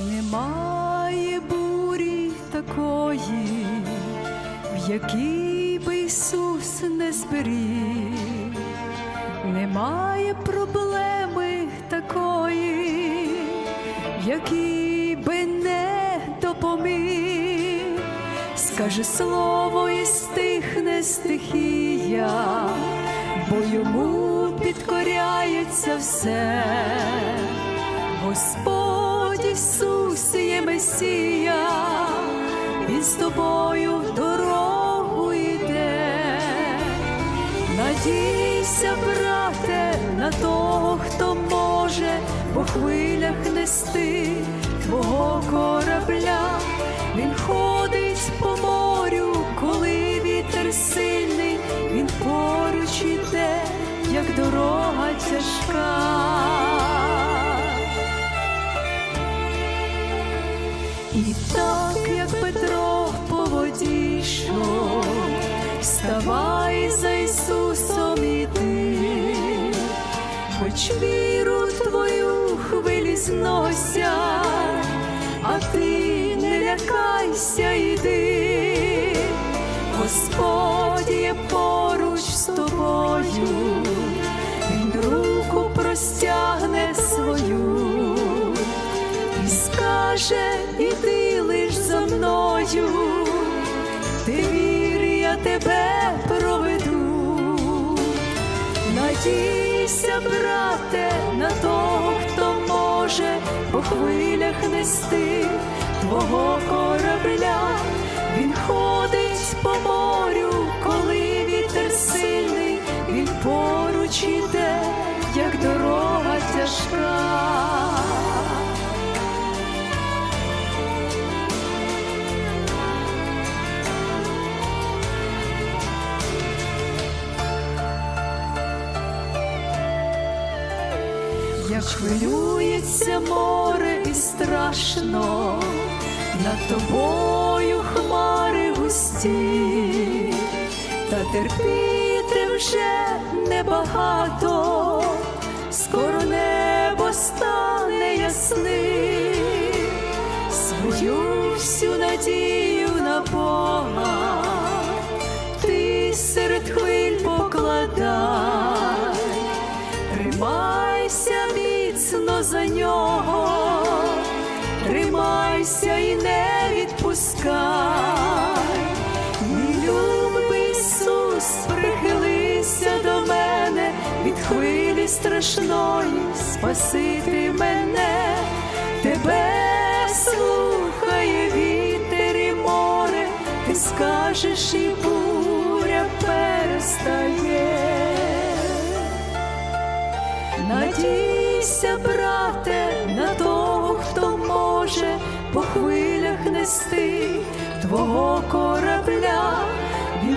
Немає бурі такої, в якій би Ісус не зберіг, немає проблеми такої, в якій би не допоміг, скаже слово і стихне стихія, бо йому підкоряється все. Господь Ісус є Месія, Він з тобою в дорогу йде. Надійся, брате, на того, хто може по хвилях нести твого корабля. Він ходить по морю, коли вітер сильний, він поруч іде, як дорога тяжка. І так, як Петро по воді йшов, вставай за Ісусом іди, хоч віру твою хвилі зносять, а ти не лякайся, йди, Господь є поруч з тобою, Він руку простягне свою і скаже, іди лиш за мною, ти вір, я тебе проведу. Надійся, брате, на того, хто може по хвилях нести твого корабля. Він ходить по морю, коли вітер сильний, він поруч іде, як дорога тяжка. Як хвилюється море і страшно, над тобою хмари густі, та терпіти вже небагато, скоро небо стане ясним, свою всю надію на Бога, тримайся і не відпускай, мій любий Ісус, прихилися до мене. Від хвилі страшної, спасити мене, тебе слухає вітер і море, ти скажеш, і буря листи твого корабля. Він